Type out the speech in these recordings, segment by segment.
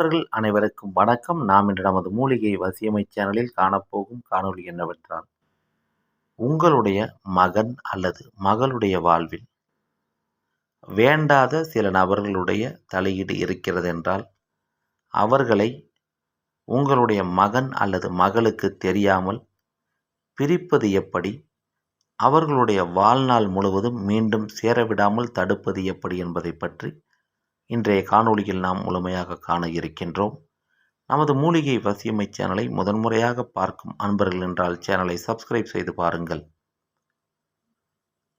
நண்பர்கள் அனைவருக்கும் வணக்கம். நாம் இன்று நமது மூலிகை வசியமை சேனலில் காணப்போகும் காணொளி என்னவென்றால் உங்களுடைய மகன் அல்லது மகளுடைய வாழ்வில் வேண்டாத சில நபர்களுடைய தலையீடு இருக்கிறது என்றால் அவர்களை உங்களுடைய மகன் அல்லது மகளுக்கு தெரியாமல் பிரிப்பது எப்படி? அவர்களுடைய வாழ்நாள் முழுவதும் மீண்டும் சேரவிடாமல் தடுப்பது எப்படி என்பதை பற்றி இன்றைய காணொளியில் நாம் முழுமையாக காண இருக்கின்றோம். நமது மூலிகை வசியமை சேனலை முதன்முறையாக பார்க்கும் அன்பர்கள் என்றால் சேனலை சப்ஸ்கிரைப் செய்து பாருங்கள்.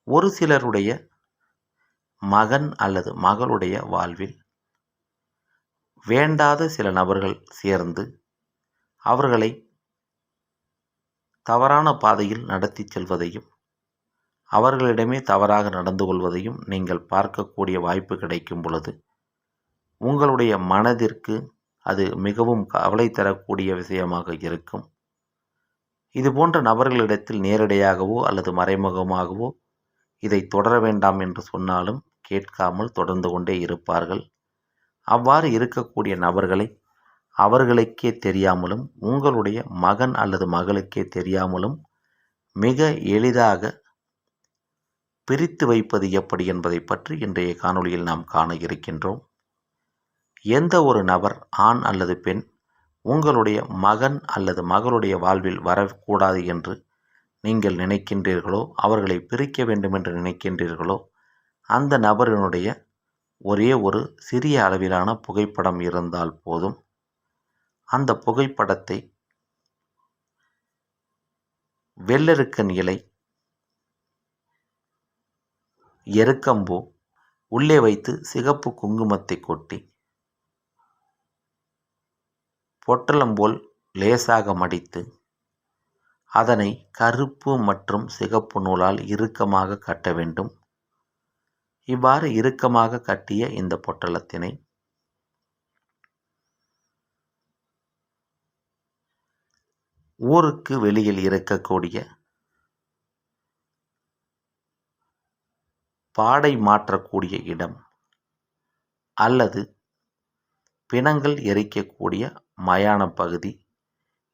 ஒரு சிலருடைய மகன் அல்லது மகளுடைய வாழ்வில் வேண்டாத சில நபர்கள் சேர்ந்து அவர்களை தவறான பாதையில் நடத்தி செல்வதையும் அவர்களிடமே தவறாக நடந்து கொள்வதையும் நீங்கள் பார்க்கக்கூடிய வாய்ப்பு கிடைக்கும் பொழுது உங்களுடைய மனதிற்கு அது மிகவும் கவலை தரக்கூடிய விஷயமாக இருக்கும். இது போன்ற நபர்களிடத்தில் நேரடியாகவோ அல்லது மறைமுகமாகவோ இதை தொடர வேண்டாம் என்று சொன்னாலும் கேட்காமல் தொடர்ந்து கொண்டே இருப்பார்கள். அவ்வாறு இருக்கக்கூடிய நபர்களை அவர்களுக்கே தெரியாமலும் உங்களுடைய மகன் அல்லது மகளுக்கே தெரியாமலும் மிக எளிதாக பிரித்து வைப்பது எப்படி என்பதை பற்றி இன்றைய காணொளியில் நாம் காண இருக்கின்றோம். எந்த ஒரு நபர் ஆண் அல்லது பெண் உங்களுடைய மகன் அல்லது மகளுடைய வாழ்வில் வரக்கூடாது என்று நீங்கள் நினைக்கின்றீர்களோ அவர்களை பிரிக்க வேண்டும் என்று நினைக்கின்றீர்களோ அந்த நபரினுடைய ஒரே ஒரு சிறிய அளவிலான புகைப்படம் இருந்தால் போதும். அந்த புகைப்படத்தை வெள்ளெருக்கன் இலை எருக்கம்பூ உள்ளே வைத்து சிகப்பு குங்குமத்தை கொட்டி பொட்டலம் போல் லேசாக மடித்து அதனை கருப்பு மற்றும் சிகப்பு நூலால் இறுக்கமாக கட்ட வேண்டும். இவ்வாறு இறுக்கமாக கட்டிய இந்த பொட்டலத்தினை ஊருக்கு வெளியில் இருக்கக்கூடிய பாடை மாற்றக்கூடிய இடம் அல்லது பிணங்கள் எரிக்கக்கூடிய மயான பகுதி.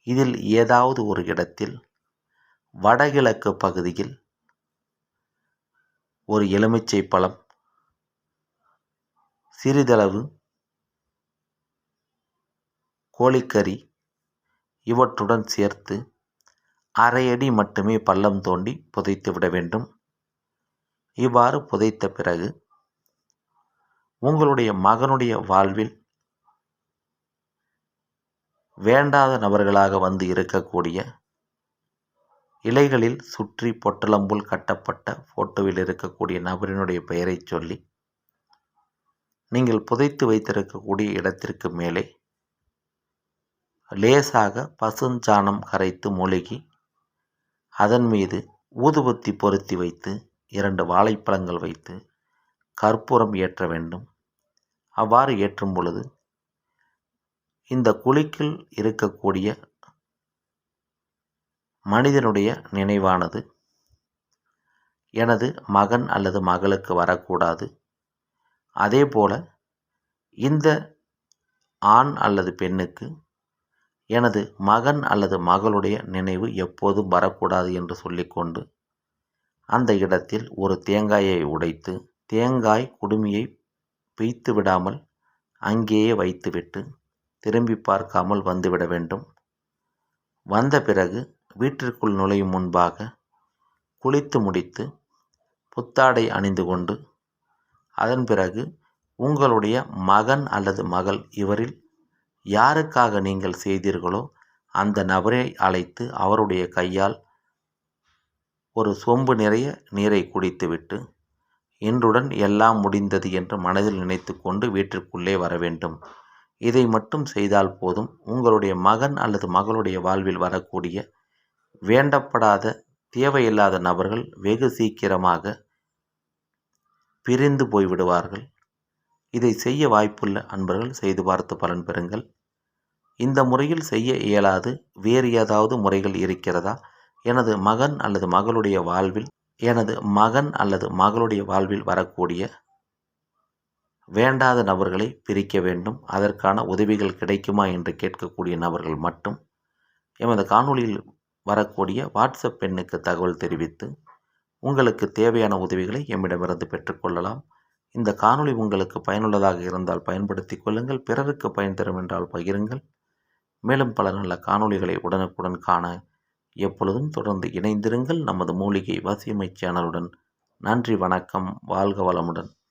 இதில் ஏதாவது ஒரு இடத்தில் வடகிழக்கு பகுதியில் ஒரு எலுமிச்சை பழம் சிறிதளவு கோழிக்கறி இவற்றுடன் சேர்த்து அரை அடி மட்டுமே பள்ளம் தோண்டி புதைத்து விட வேண்டும். இவ்வாறு புதைத்த பிறகு உங்களுடைய மகனுடைய வாழ்வில் வேண்டாத நபர்களாக வந்து இருக்கக்கூடிய இலைகளில் சுற்றி பொட்டலம்புல் கட்டப்பட்ட ஃபோட்டோவில் இருக்கக்கூடிய நபரினுடைய பெயரை சொல்லி நீங்கள் புதைத்து வைத்திருக்கக்கூடிய இடத்திற்கு மேலே லேசாக பசுஞ்சாணம் கரைத்து மூழ்கி அதன் மீது ஊதுபத்தி பொருத்தி வைத்து இரண்டு வாழைப்பழங்கள் வைத்து கற்பூரம் ஏற்ற வேண்டும். அவ்வாறு ஏற்றும் பொழுது இந்த குழிக்குள் இருக்கக்கூடிய மனிதனுடைய நினைவானது எனது மகன் அல்லது மகளுக்கு வரக்கூடாது. அதே போல் இந்த ஆண் அல்லது பெண்ணுக்கு எனது மகன் அல்லது மகளுடைய நினைவு எப்போதும் வரக்கூடாது என்று சொல்லிக்கொண்டு அந்த இடத்தில் ஒரு தேங்காயை உடைத்து தேங்காய் குடுமியை பிய்த்து விடாமல் அங்கேயே வைத்துவிட்டு திரும்பி பார்க்காமல் வந்துவிட வேண்டும். வந்த பிறகு வீட்டிற்குள் நுழையும் முன்பாக குளித்து முடித்து புத்தாடை அணிந்து கொண்டு அதன் பிறகு உங்களுடைய மகன் அல்லது மகள் இவரில் யாருக்காக நீங்கள் செய்தீர்களோ அந்த நபரை அழைத்து அவருடைய கையால் ஒரு சொம்பு நிறைய நீரை குடித்துவிட்டு இன்றுடன் எல்லாம் முடிந்தது என்று மனதில் நினைத்து கொண்டு வீட்டிற்குள்ளே வர வேண்டும். இதை மட்டும் செய்தால் போதும். உங்களுடைய மகன் அல்லது மகளுடைய வாழ்வில் வரக்கூடிய வேண்டப்படாத தேவையில்லாத நபர்கள் வெகு சீக்கிரமாக பிரிந்து போய்விடுவார்கள். இதை செய்ய வாய்ப்புள்ள அன்பர்கள் செய்து பார்த்து பலன் பெறுங்கள். இந்த முறையில் செய்ய இயலாது. வேறு ஏதாவது முறைகள் இருக்கிறதா? எனது மகன் அல்லது மகளுடைய வாழ்வில் எனது மகன் அல்லது மகளுடைய வாழ்வில் வரக்கூடிய வேண்டாத நபர்களை பிரிக்க வேண்டும். அதற்கான உதவிகள் கிடைக்குமா என்று கேட்கக்கூடிய நபர்கள் மட்டும் எமது காணொளியில் வரக்கூடிய வாட்ஸ்அப் பெண்ணுக்கு தகவல் தெரிவித்து உங்களுக்கு தேவையான உதவிகளை எம்மிடமிருந்து பெற்றுக்கொள்ளலாம் இந்த காணொளி உங்களுக்கு பயனுள்ளதாக இருந்தால் பயன்படுத்தி கொள்ளுங்கள். பிறருக்கு பயன் தரும் என்றால் பகிருங்கள். மேலும் பல நல்ல காணொளிகளை உடனுக்குடன் காண எப்பொழுதும் தொடர்ந்து இணைந்திருங்கள். நமது மூலிகை வசியமை சேனலுடன் நன்றி வணக்கம் வாழ்க வளமுடன்.